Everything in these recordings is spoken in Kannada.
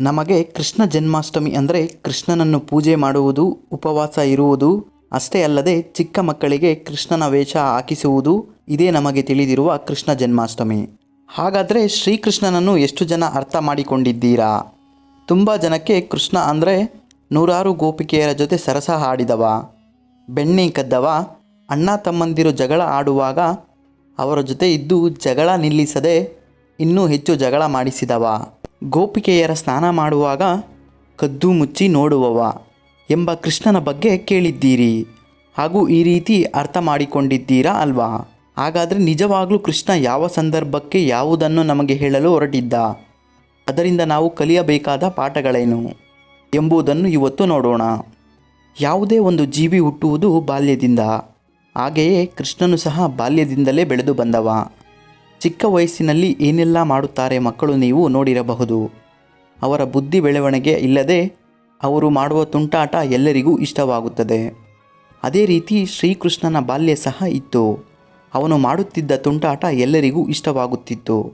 ನಮಗೆ ಕೃಷ್ಣ ಜನ್ಮಾಷ್ಟಮಿ ಅಂದರೆ ಕೃಷ್ಣನನ್ನು ಪೂಜೆ ಮಾಡುವುದು, ಉಪವಾಸ ಇರುವುದು, ಅಷ್ಟೇ ಅಲ್ಲದೆ ಚಿಕ್ಕ ಮಕ್ಕಳಿಗೆ ಕೃಷ್ಣನ ವೇಷ ಹಾಕಿಸುವುದು ಇದೇ ನಮಗೆ ತಿಳಿದಿರುವ ಕೃಷ್ಣ ಜನ್ಮಾಷ್ಟಮಿ. ಹಾಗಾದರೆ ಶ್ರೀಕೃಷ್ಣನನ್ನು ಎಷ್ಟು ಜನ ಅರ್ಥ ಮಾಡಿಕೊಂಡಿದ್ದೀರಾ? ತುಂಬ ಜನಕ್ಕೆ ಕೃಷ್ಣ ಅಂದರೆ ನೂರಾರು ಗೋಪಿಕೆಯರ ಜೊತೆ ಸರಸ ಹಾಡಿದವ, ಬೆಣ್ಣೆ ಕದ್ದವ, ಅಣ್ಣ ತಮ್ಮಂದಿರು ಜಗಳ ಆಡುವಾಗ ಅವರ ಜೊತೆ ಇದ್ದು ಜಗಳ ನಿಲ್ಲಿಸದೆ ಇನ್ನೂ ಹೆಚ್ಚು ಜಗಳ ಮಾಡಿಸಿದವ. ಗೋಪಿಕೆಯರ ಸ್ನಾನ ಮಾಡುವಾಗ ಕದ್ದು ಮುಚ್ಚಿ ನೋಡುವವ ಎಂಬ ಕೃಷ್ಣನ ಬಗ್ಗೆ ಕೇಳಿದ್ದೀರಿ. ಹಾಗೂ ಈ ರೀತಿ ಅರ್ಥ ಮಾಡಿಕೊಂಡಿದ್ದೀರಾ ಅಲ್ವಾ? ಹಾಗಾದರೆ ನಿಜವಾಗಲೂ ಕೃಷ್ಣ ಯಾವ ಸಂದರ್ಭಕ್ಕೆ ಯಾವುದನ್ನು ನಮಗೆ ಹೇಳಲು ಹೊರಟಿದ್ದ? ಅದರಿಂದ ನಾವು ಕಲಿಯಬೇಕಾದ ಪಾಠಗಳೇನು ಎಂಬುದನ್ನು ಇವತ್ತು ನೋಡೋಣ. ಯಾವುದೇ ಒಂದು ಜೀವಿ ಹುಟ್ಟುವುದು ಬಾಲ್ಯದಿಂದ. ಹಾಗೆಯೇ ಕೃಷ್ಣನು ಸಹ ಬಾಲ್ಯದಿಂದಲೇ ಬೆಳೆದು ಬಂದವ. ಚಿಕ್ಕ ವಯಸ್ಸಿನಲ್ಲಿ ಏನೆಲ್ಲ ಮಾಡುತ್ತಾರೆ ಮಕ್ಕಳು ನೀವು ನೋಡಿರಬಹುದು. ಅವರ ಬುದ್ಧಿ ಬೆಳವಣಿಗೆ ಇಲ್ಲದೆ ಅವರು ಮಾಡುವ ತುಂಟಾಟ ಎಲ್ಲರಿಗೂ ಇಷ್ಟವಾಗುತ್ತದೆ. ಅದೇ ರೀತಿ ಶ್ರೀಕೃಷ್ಣನ ಬಾಲ್ಯ ಸಹ ಇತ್ತು. ಅವನು ಮಾಡುತ್ತಿದ್ದ ತುಂಟಾಟ ಎಲ್ಲರಿಗೂ ಇಷ್ಟವಾಗುತ್ತಿತ್ತು.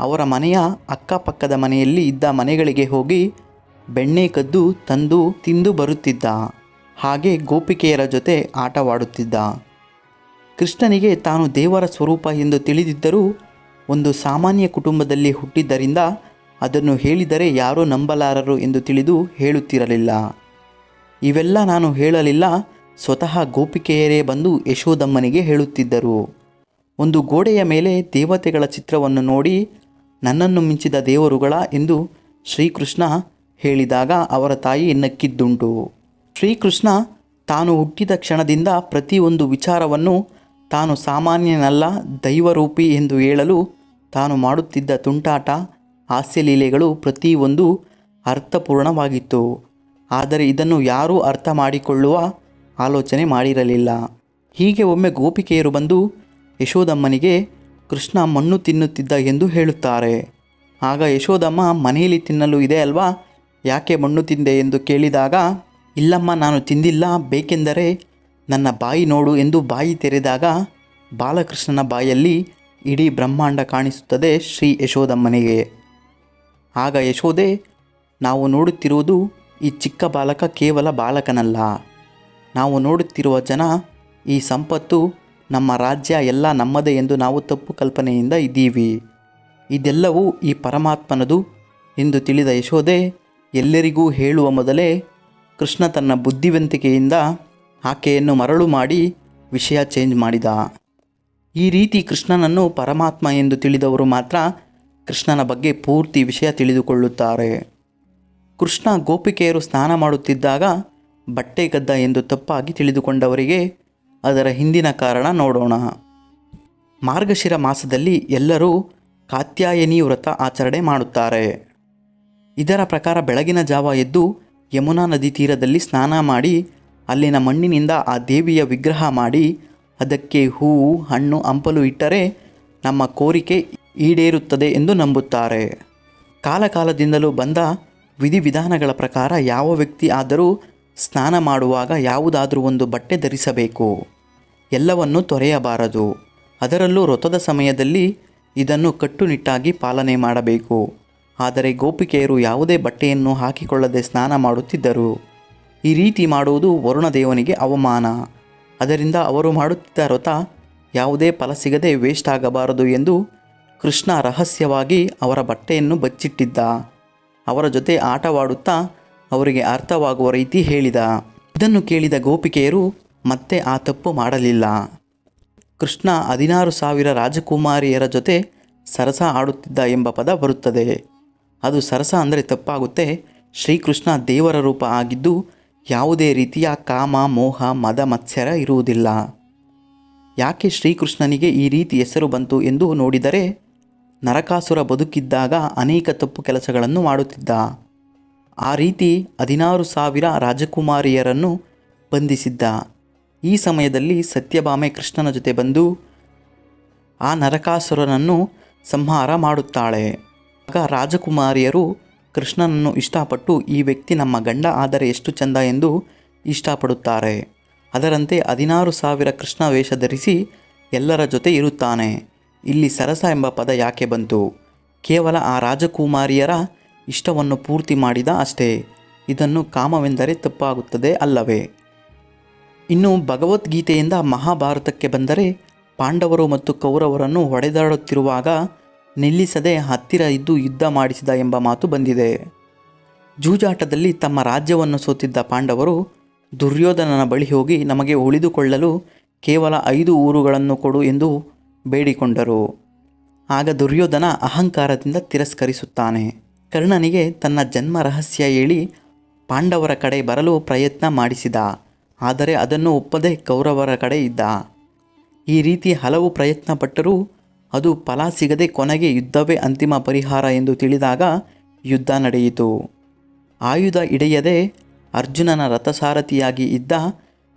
ಅವರ ಮನೆಯ ಅಕ್ಕಪಕ್ಕದ ಮನೆಯಲ್ಲಿ ಇದ್ದ ಮನೆಗಳಿಗೆ ಹೋಗಿ ಬೆಣ್ಣೆ ಕದ್ದು ತಂದು ತಿಂದು ಬರುತ್ತಿದ್ದ. ಹಾಗೆ ಗೋಪಿಕೆಯರ ಜೊತೆ ಆಟವಾಡುತ್ತಿದ್ದ. ಕೃಷ್ಣನಿಗೆ ತಾನು ದೇವರ ಸ್ವರೂಪ ಎಂದು ತಿಳಿದಿದ್ದರೂ ಒಂದು ಸಾಮಾನ್ಯ ಕುಟುಂಬದಲ್ಲಿ ಹುಟ್ಟಿದ್ದರಿಂದ ಅದನ್ನು ಹೇಳಿದರೆ ಯಾರೂ ನಂಬಲಾರರು ಎಂದು ತಿಳಿದು ಹೇಳುತ್ತಿರಲಿಲ್ಲ. ಇವೆಲ್ಲ ನಾನು ಹೇಳಲಿಲ್ಲ, ಸ್ವತಃ ಗೋಪಿಕೆಯರೇ ಬಂದು ಯಶೋದಮ್ಮನಿಗೆ ಹೇಳುತ್ತಿದ್ದರು. ಒಂದು ಗೋಡೆಯ ಮೇಲೆ ದೇವತೆಗಳ ಚಿತ್ರವನ್ನು ನೋಡಿ ನನ್ನನ್ನು ಮಿಂಚಿದ ದೇವರುಗಳ ಎಂದು ಶ್ರೀಕೃಷ್ಣ ಹೇಳಿದಾಗ ಅವರ ತಾಯಿ ನಕ್ಕಿದ್ದುಂಟು. ಶ್ರೀಕೃಷ್ಣ ತಾನು ಹುಟ್ಟಿದ ಕ್ಷಣದಿಂದ ಪ್ರತಿಯೊಂದು ವಿಚಾರವನ್ನು ತಾನು ಸಾಮಾನ್ಯನಲ್ಲ, ದೈವರೂಪಿ ಎಂದು ಹೇಳಲು ತಾನು ಮಾಡುತ್ತಿದ್ದ ತುಂಟಾಟ, ಹಾಸ್ಯಲೀಲೆಗಳು ಪ್ರತಿಯೊಂದು ಅರ್ಥಪೂರ್ಣವಾಗಿತ್ತು. ಆದರೆ ಇದನ್ನು ಯಾರೂ ಅರ್ಥ ಮಾಡಿಕೊಳ್ಳುವ ಆಲೋಚನೆ ಮಾಡಿರಲಿಲ್ಲ. ಹೀಗೆ ಒಮ್ಮೆ ಗೋಪಿಕೆಯರು ಬಂದು ಯಶೋದಮ್ಮನಿಗೆ ಕೃಷ್ಣ ಮಣ್ಣು ತಿನ್ನುತ್ತಿದ್ದ ಎಂದು ಹೇಳುತ್ತಾರೆ. ಆಗ ಯಶೋದಮ್ಮ ಮನೆಯಲ್ಲಿ ತಿನ್ನಲು ಇದೆ ಅಲ್ವಾ? ಯಾಕೆ ಮಣ್ಣು ತಿಂದೆ? ಎಂದು ಕೇಳಿದಾಗ, ಇಲ್ಲಮ್ಮ, ನಾನು ತಿಂದಿಲ್ಲ. ಬೇಕೆಂದರೆ ನನ್ನ ಬಾಯಿ ನೋಡು ಎಂದು ಬಾಯಿ ತೆರೆದಾಗ ಬಾಲಕೃಷ್ಣನ ಬಾಯಲ್ಲಿ ಇಡೀ ಬ್ರಹ್ಮಾಂಡ ಕಾಣಿಸುತ್ತದೆ ಶ್ರೀ ಯಶೋದಮ್ಮನಿಗೆ ಆಗ ಯಶೋದೆ ನಾವು ನೋಡುತ್ತಿರುವುದು ಈ ಚಿಕ್ಕ ಬಾಲಕ ಕೇವಲ ಬಾಲಕನಲ್ಲ. ನಾವು ನೋಡುತ್ತಿರುವ ಜನ ಈ ಸಂಪತ್ತು ನಮ್ಮ ರಾಜ್ಯ ಎಲ್ಲ ನಮ್ಮದೇ ಎಂದು ನಾವು ತಪ್ಪು ಕಲ್ಪನೆಯಿಂದ ಇದ್ದೀವಿ. ಇದೆಲ್ಲವೂ ಈ ಪರಮಾತ್ಮನದು ಎಂದು ತಿಳಿದ ಯಶೋದೆ ಎಲ್ಲರಿಗೂ ಹೇಳುವ ಮೊದಲೇ ಕೃಷ್ಣ ತನ್ನ ಬುದ್ಧಿವಂತಿಕೆಯಿಂದ ಆಕೆಯನ್ನು ಮರಳು ಮಾಡಿ ವಿಷಯ ಚೇಂಜ್ ಮಾಡಿದ. ಈ ರೀತಿ ಕೃಷ್ಣನನ್ನು ಪರಮಾತ್ಮ ಎಂದು ತಿಳಿದವರು ಮಾತ್ರ ಕೃಷ್ಣನ ಬಗ್ಗೆ ಪೂರ್ತಿ ವಿಷಯ ತಿಳಿದುಕೊಳ್ಳುತ್ತಾರೆ. ಕೃಷ್ಣ ಗೋಪಿಕೆಯರು ಸ್ನಾನ ಮಾಡುತ್ತಿದ್ದಾಗ ಬಟ್ಟೆ ಗದ್ದ ಎಂದು ತಪ್ಪಾಗಿ ತಿಳಿದುಕೊಂಡವರಿಗೆ ಅದರ ಹಿಂದಿನ ಕಾರಣ ನೋಡೋಣ. ಮಾರ್ಗಶಿರ ಮಾಸದಲ್ಲಿ ಎಲ್ಲರೂ ಕಾತ್ಯಾಯನಿ ವ್ರತ ಆಚರಣೆ ಮಾಡುತ್ತಾರೆ. ಇದರ ಪ್ರಕಾರ ಬೆಳಗಿನ ಜಾವ ಎದ್ದು ಯಮುನಾ ನದಿ ತೀರದಲ್ಲಿ ಸ್ನಾನ ಮಾಡಿ ಅಲ್ಲಿನ ಮಣ್ಣಿನಿಂದ ಆ ದೇವಿಯ ವಿಗ್ರಹ ಮಾಡಿ ಅದಕ್ಕೆ ಹೂವು, ಹಣ್ಣು, ಹಂಪಲು ಇಟ್ಟರೆ ನಮ್ಮ ಕೋರಿಕೆ ಈಡೇರುತ್ತದೆ ಎಂದು ನಂಬುತ್ತಾರೆ. ಕಾಲಕಾಲದಿಂದಲೂ ಬಂದ ವಿಧಿವಿಧಾನಗಳ ಪ್ರಕಾರ ಯಾವ ವ್ಯಕ್ತಿ ಆದರೂ ಸ್ನಾನ ಮಾಡುವಾಗ ಯಾವುದಾದರೂ ಒಂದು ಬಟ್ಟೆ ಧರಿಸಬೇಕು. ಎಲ್ಲವನ್ನು ತೊರೆಯಬಾರದು. ಅದರಲ್ಲೂ ವ್ರತದ ಸಮಯದಲ್ಲಿ ಇದನ್ನು ಕಟ್ಟುನಿಟ್ಟಾಗಿ ಪಾಲನೆ ಮಾಡಬೇಕು. ಆದರೆ ಗೋಪಿಕೆಯರು ಯಾವುದೇ ಬಟ್ಟೆಯನ್ನು ಹಾಕಿಕೊಳ್ಳದೆ ಸ್ನಾನ ಮಾಡುತ್ತಿದ್ದರು. ಈ ರೀತಿ ಮಾಡುವುದು ವರುಣದೇವನಿಗೆ ಅವಮಾನ. ಅದರಿಂದ ಅವರು ಮಾಡುತ್ತಿದ್ದ ವ್ರತ ಯಾವುದೇ ಫಲ ಸಿಗದೆ ವೇಸ್ಟ್ ಆಗಬಾರದು ಎಂದು ಕೃಷ್ಣ ರಹಸ್ಯವಾಗಿ ಅವರ ಬಟ್ಟೆಯನ್ನು ಬಚ್ಚಿಟ್ಟಿದ್ದ. ಅವರ ಜೊತೆ ಆಟವಾಡುತ್ತಾ ಅವರಿಗೆ ಅರ್ಥವಾಗುವ ರೀತಿ ಹೇಳಿದ. ಇದನ್ನು ಕೇಳಿದ ಗೋಪಿಕೆಯರು, ಮತ್ತೆ ಆ ತಪ್ಪು ಮಾಡಲಿಲ್ಲ. ಕೃಷ್ಣ ಹದಿನಾರು ಸಾವಿರ ರಾಜಕುಮಾರಿಯರ ಜೊತೆ ಸರಸ ಆಡುತ್ತಿದ್ದ ಎಂಬ ಪದ ಬರುತ್ತದೆ. ಅದು ಸರಸ ಅಂದರೆ ತಪ್ಪಾಗುತ್ತೆ. ಶ್ರೀಕೃಷ್ಣ ದೇವರ ರೂಪ ಆಗಿದ್ದು ಯಾವುದೇ ರೀತಿಯ ಕಾಮ, ಮೋಹ, ಮದ, ಮತ್ಸರ ಇರುವುದಿಲ್ಲ. ಯಾಕೆ ಶ್ರೀಕೃಷ್ಣನಿಗೆ ಈ ರೀತಿ ಹೆಸರು ಬಂತು ಎಂದು ನೋಡಿದರೆ, ನರಕಾಸುರ ಬದುಕಿದ್ದಾಗ ಅನೇಕ ತಪ್ಪು ಕೆಲಸಗಳನ್ನು ಮಾಡುತ್ತಿದ್ದ. ಆ ರೀತಿ ಹದಿನಾರು ಸಾವಿರ ರಾಜಕುಮಾರಿಯರನ್ನು ಬಂಧಿಸಿದ್ದ. ಈ ಸಮಯದಲ್ಲಿ ಸತ್ಯಭಾಮೆ ಕೃಷ್ಣನ ಜೊತೆ ಬಂದು ಆ ನರಕಾಸುರನನ್ನು ಸಂಹಾರ ಮಾಡುತ್ತಾಳೆ. ಆಗ ರಾಜಕುಮಾರಿಯರು ಕೃಷ್ಣನನ್ನು ಇಷ್ಟಪಟ್ಟು ಈ ವ್ಯಕ್ತಿ ನಮ್ಮ ಗಂಡ ಆದರೆ ಎಷ್ಟು ಚಂದ ಎಂದು ಇಷ್ಟಪಡುತ್ತಾರೆ. ಅದರಂತೆ ಹದಿನಾರು ಸಾವಿರ ಕೃಷ್ಣ ವೇಷ ಧರಿಸಿ ಎಲ್ಲರ ಜೊತೆ ಇರುತ್ತಾನೆ. ಇಲ್ಲಿ ಸರಸ ಎಂಬ ಪದ ಯಾಕೆ ಬಂತು? ಕೇವಲ ಆ ರಾಜಕುಮಾರಿಯರ ಇಷ್ಟವನ್ನು ಪೂರ್ತಿ ಮಾಡಿದ ಅಷ್ಟೇ. ಇದನ್ನು ಕಾಮವೆಂದರೆ ತಪ್ಪಾಗುತ್ತದೆ ಅಲ್ಲವೇ? ಇನ್ನು ಭಗವದ್ಗೀತೆಯಿಂದ ಮಹಾಭಾರತಕ್ಕೆ ಬಂದರೆ ಪಾಂಡವರು ಮತ್ತು ಕೌರವರನ್ನು ಹೊಡೆದಾಡುತ್ತಿರುವಾಗ ನಿಲ್ಲಿಸದೆ ಹತ್ತಿರ ಇದ್ದು ಯುದ್ಧ ಮಾಡಿಸಿದ ಎಂಬ ಮಾತು ಬಂದಿದೆ. ಜೂಜಾಟದಲ್ಲಿ ತಮ್ಮ ರಾಜ್ಯವನ್ನು ಸೋತಿದ್ದ ಪಾಂಡವರು ದುರ್ಯೋಧನನ ಬಳಿ ಹೋಗಿ ನಮಗೆ ಉಳಿದುಕೊಳ್ಳಲು ಕೇವಲ ಐದು ಊರುಗಳನ್ನು ಕೊಡು ಎಂದು ಬೇಡಿಕೊಂಡರು. ಆಗ ದುರ್ಯೋಧನ ಅಹಂಕಾರದಿಂದ ತಿರಸ್ಕರಿಸುತ್ತಾನೆ. ಕರ್ಣನಿಗೆ ತನ್ನ ಜನ್ಮ ರಹಸ್ಯ ಹೇಳಿ ಪಾಂಡವರ ಕಡೆ ಬರಲು ಪ್ರಯತ್ನ ಮಾಡಿಸಿದ. ಆದರೆ ಅದನ್ನು ಒಪ್ಪದೆ ಕೌರವರ ಕಡೆ ಇದ್ದ. ಈ ರೀತಿ ಹಲವು ಪ್ರಯತ್ನ ಪಟ್ಟರೂ ಅದು ಫಲ ಸಿಗದೆ ಕೊನೆಗೆ ಯುದ್ಧವೇ ಅಂತಿಮ ಪರಿಹಾರ ಎಂದು ತಿಳಿದಾಗ ಯುದ್ಧ ನಡೆಯಿತು. ಆಯುಧ ಹಿಡಿಯದೆ ಅರ್ಜುನನ ರಥಸಾರಥಿಯಾಗಿ ಇದ್ದ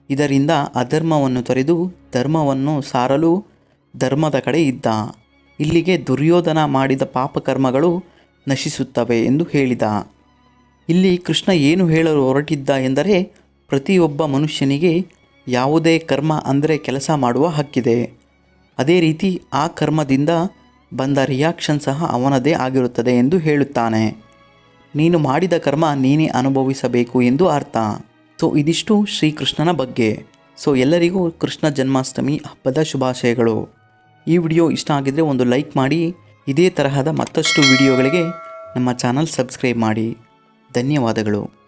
ಇದರಿಂದ ಅಧರ್ಮವನ್ನು ತೊರೆದು ಧರ್ಮವನ್ನು ಸಾರಲು ಧರ್ಮದ ಕಡೆ ಇದ್ದ. ಇಲ್ಲಿಗೆ ದುರ್ಯೋಧನ ಮಾಡಿದ ಪಾಪಕರ್ಮಗಳು ನಶಿಸುತ್ತವೆ ಎಂದು ಹೇಳಿದ. ಇಲ್ಲಿ ಕೃಷ್ಣ ಏನು ಹೇಳಲು ಹೊರಟಿದ್ದ ಎಂದರೆ ಪ್ರತಿಯೊಬ್ಬ ಮನುಷ್ಯನಿಗೆ ಯಾವುದೇ ಕರ್ಮ ಅಂದರೆ ಕೆಲಸ ಮಾಡುವ ಹಕ್ಕಿದೆ. ಅದೇ ರೀತಿ ಆ ಕರ್ಮದಿಂದ ಬಂದ ರಿಯಾಕ್ಷನ್ ಸಹ ಅವನದೇ ಆಗಿರುತ್ತದೆ ಎಂದು ಹೇಳುತ್ತಾನೆ. ನೀನು ಮಾಡಿದ ಕರ್ಮ ನೀನೇ ಅನುಭವಿಸಬೇಕು ಎಂದು ಅರ್ಥ. ಸೊ, ಇದಿಷ್ಟು ಶ್ರೀಕೃಷ್ಣನ ಬಗ್ಗೆ. ಸೊ, ಎಲ್ಲರಿಗೂ ಕೃಷ್ಣ ಜನ್ಮಾಷ್ಟಮಿ ಹಬ್ಬದ ಶುಭಾಶಯಗಳು. ಈ ವಿಡಿಯೋ ಇಷ್ಟ ಆಗಿದ್ದರೆ ಒಂದು ಲೈಕ್ ಮಾಡಿ. ಇದೇ ತರಹದ ಮತ್ತಷ್ಟು ವಿಡಿಯೋಗಳಿಗೆ ನಮ್ಮ ಚಾನಲ್ ಸಬ್ಸ್ಕ್ರೈಬ್ ಮಾಡಿ. ಧನ್ಯವಾದಗಳು.